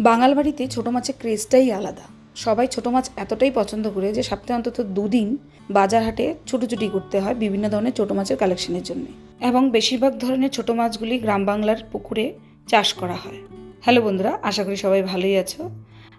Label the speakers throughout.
Speaker 1: বাঙাল বাড়িতে ছোটো মাছের ক্রেজটাই আলাদা। সবাই ছোটো মাছ এতটাই পছন্দ করে যে সপ্তাহে অন্তত দুদিন বাজার হাটে ছুটোছুটি করতে হয় বিভিন্ন ধরনের ছোটো মাছের কালেকশনের জন্য। এবং বেশিরভাগ ধরনের ছোটো মাছগুলি গ্রাম বাংলার পুকুরে চাষ করা হয়। হ্যালো বন্ধুরা, আশা করি সবাই ভালোই আছো।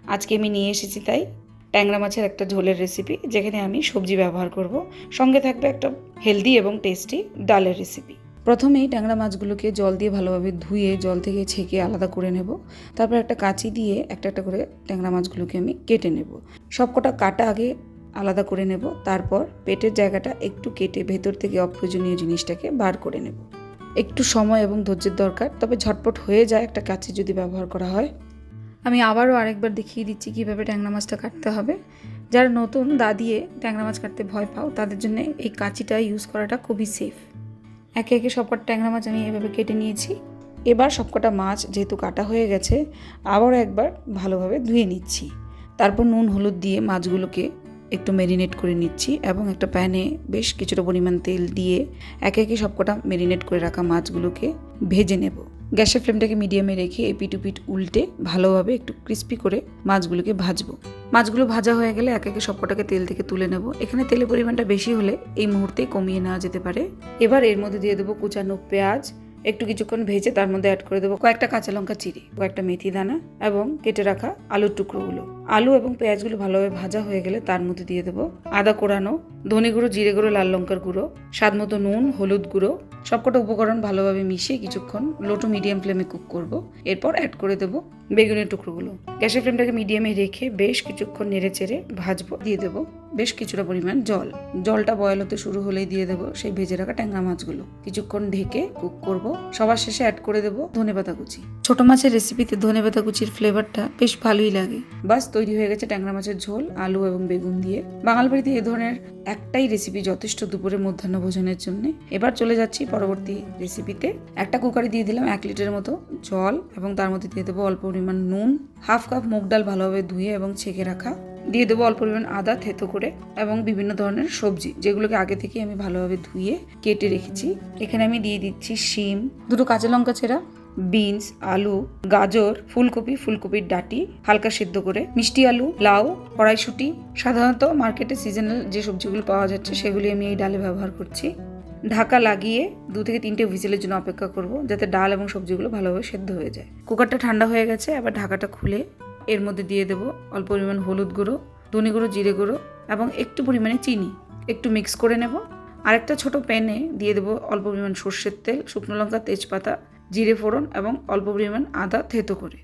Speaker 1: আজকে আমি নিয়ে এসেছি তাই ট্যাংরা মাছের একটা ঝোলের রেসিপি যেখানে আমি সবজি ব্যবহার করব। সঙ্গে থাকবে একটা হেলদি এবং টেস্টি ডালের রেসিপি প্রথমেই ট্যাংরা মাছগুলোকে জল দিয়ে ভালোভাবে ধুয়ে, জল থেকে ছেঁকে আলাদা করে নেব। তারপর একটা কাঁচি দিয়ে একটা একটা করে ট্যাংরা মাছগুলোকে আমি কেটে নেব। সবকটা কাটা আগে আলাদা করে নেব। তারপর পেটের জায়গাটা একটু কেটে ভেতর থেকে অপ্রয়োজনীয় জিনিসটাকে বার করে নেব। একটু সময় এবং ধৈর্যের দরকার, তবে ঝটপট হয়ে যায় একটা কাঁচি যদি ব্যবহার করা হয়। আমি আবারও আরেকবার দেখিয়ে দিচ্ছি কীভাবে ট্যাংরা মাছটা কাটতে হবে। যারা নতুন দা দিয়ে ট্যাংরা মাছ কাটতে ভয় পাও, তাদের জন্য এই কাঁচিটা ইউজ করাটা খুবই সেফ। একে একে সবকটা ট্যাংরা মাছ আমি এভাবে কেটে নিয়েছি। এবার সবকটা মাছ যেহেতু কাটা হয়ে গেছে আবার একবার ভালোভাবে ধুয়ে নিচ্ছি। তারপর নুন, হলুদ দিয়ে মাছগুলোকে একটু ম্যারিনেট করে নিচ্ছি এবং একটা প্যানে বেশ কিছুটা পরিমাণ তেল দিয়ে একে একে সবকটা মেরিনেট করে রাখা মাছগুলোকে ভেজে নেব। গ্যাসের ফ্লেমটাকে মিডিয়ামে রেখে এ পিটু পিট উল্টে ভালোভাবে একটু ক্রিস্পি করে মাছগুলোকে ভাজবো। মাছগুলো ভাজা হয়ে গেলে এক একে সবকটাকে তেল থেকে তুলে নেব। এখানে তেলের পরিমাণটা বেশি হলে এই মুহূর্তে কমিয়ে নেওয়া যেতে পারে। এবার এর মধ্যে দিয়ে দেবো কুচানো পেঁয়াজ। একটু কিছুক্ষণ ভেজে তার মধ্যে অ্যাড করে দেবো কয়েকটা কাঁচা লঙ্কা চিড়ি, কয়েকটা মেথি দানা এবং কেটে রাখা আলুর টুকরোগুলো। আলু এবং পেঁয়াজগুলো ভালোভাবে ভাজা হয়ে গেলে তার মধ্যে দিয়ে দেবো আদা কোড়ানো ধনে গুঁড়ো, জিরে গুঁড়ো, লাল লঙ্কার গুঁড়ো, স্বাদ মতো নুন, হলুদ গুঁড়ো, সবকটা উপকরণ ভালোভাবে মিশিয়ে কিছুক্ষণ লো টু মিডিয়াম ফ্লেমে কুক করব। এরপর অ্যাড করে দেব বেগুনের টুকরোগুলো। গ্যাসের ফ্লেমটাকে মিডিয়ামে রেখে বেশ কিছুক্ষণ নেড়ে চেড়ে ভাজবো, দিয়ে দেবো। বেশ কিছুটা পরিমাণ জল। জলটা বয়েল হতে শুরু হলেই দিয়ে দেবো সেই ভেজে রাখা ট্যাংরা মাছগুলো। কিছুক্ষণ ঢেকে কুক করব। সবার শেষে অ্যাড করে দেবো ধনেপাতা কুচি। ছোট মাছের রেসিপিতে ধনেপাতা কুচির ফ্লেভারটা বেশ ভালোই লাগে। বাস, তৈরি হয়ে গেছে ট্যাংরা মাছের ঝোল, আলু এবং বেগুন দিয়ে। বাঙাল বাড়িতে এ ধরনের একটাই রেসিপি যথেষ্ট দুপুরে মধ্যাহ্ন ভোজনের জন্য। এবার চলে যাচ্ছি পরবর্তী রেসিপিতে একটা কুকারে দিয়ে দিলাম এক লিটারের মতো জল এবং তার মধ্যে দিয়ে দেবো অল্প পরিমাণ নুন। হাফ কাপ মুগ ডাল ভালোভাবে ধুয়ে এবং ছেঁকে রাখা দিয়ে দেবো অল্প পরিমাণ আদা থেতো করে এবং বিভিন্ন ধরনের সবজি, যেগুলোকে আগে থেকে আমি ভালোভাবে ধুয়ে কেটে রেখেছি। এখানে আমি দিয়ে দিচ্ছি শিম, দুটো কাঁচা লঙ্কা ছেঁড়া, বিনস, আলু, গাজর, ফুলকপি, ফুলকপির ডাটি, হালকা সিদ্ধ করে, মিষ্টি আলু, লাউ, কড়াইশুটি, সাধারণত মার্কেটে সিজনাল যে সবজিগুলো পাওয়া যাচ্ছে সেগুলি আমি এই ডালে ব্যবহার করছি। ঢাকা লাগিয়ে দু থেকে তিনটে হুইসেলের জন্য অপেক্ষা করব, যাতে ডাল এবং সবজিগুলো ভালোভাবে সেদ্ধ হয়ে যায়। কুকারটা ঠান্ডা হয়ে গেছে আবার ঢাকাটা খুলে এর মধ্যে দিয়ে দেবো অল্প পরিমাণ হলুদ গুঁড়ো, ধনে গুঁড়ো, জিরে গুঁড়ো এবং একটু পরিমাণে চিনি। একটু মিক্স করে নেব। আরেকটা ছোট প্যানে দিয়ে দেবো অল্প পরিমাণ সর্ষের তেল, শুকনো লঙ্কা, তেজপাতা, জিরে ফোড়ন এবং অল্প পরিমাণ আদা থেতো করে।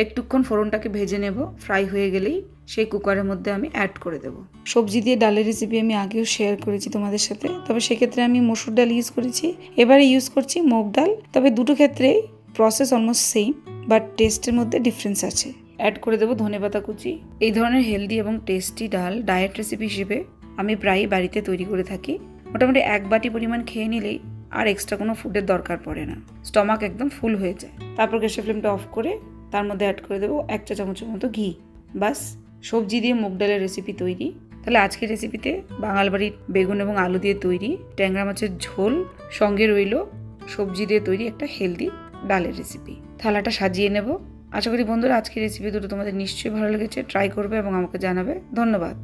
Speaker 1: একটুক্ষণ ফোড়নটাকে ভেজে নেব। ফ্রাই হয়ে গেলেই সেই কুকারের মধ্যে আমি অ্যাড করে দেবো। সবজি দিয়ে ডালের রেসিপি আমি আগেও শেয়ার করেছি তোমাদের সাথে। তবে সেক্ষেত্রে আমি মসুর ডাল ইউজ করেছি। এবারে ইউজ করছি মুগ ডাল। তবে দুটো ক্ষেত্রেই প্রসেস অলমোস্ট সেম বাট টেস্টের মধ্যে ডিফারেন্স আছে। অ্যাড করে দেবো ধনেপাতা কুচি। এই ধরনের হেলদি এবং টেস্টি ডাল ডায়েট রেসিপি হিসেবে আমি প্রায়ই বাড়িতে তৈরি করে থাকি। মোটামুটি এক বাটি পরিমাণ খেয়ে নিলেই আর এক্সট্রা কোনো ফুডের দরকার পড়ে না। স্টমাক একদম ফুল হয়ে যায়। তারপর গ্যাসের ফ্লেমটা অফ করে তার মধ্যে অ্যাড করে দেবো এক চা চামচের মতো ঘি। বাস সবজি দিয়ে মুগ ডালের রেসিপি তৈরি। তাহলে আজকের রেসিপিতে বাঙাল বাড়ির বেগুন এবং আলু দিয়ে তৈরি, ট্যাংরা মাছের ঝোল, সঙ্গে রইল সবজি দিয়ে তৈরি একটা হেলদি ডালের রেসিপি থালাটা সাজিয়ে নেব। আশা করি বন্ধুরা আজকের রেসিপি দুটো তোমাদের নিশ্চয়ই ভালো লেগেছে। ট্রাই করবে এবং আমাকে জানাবে। ধন্যবাদ।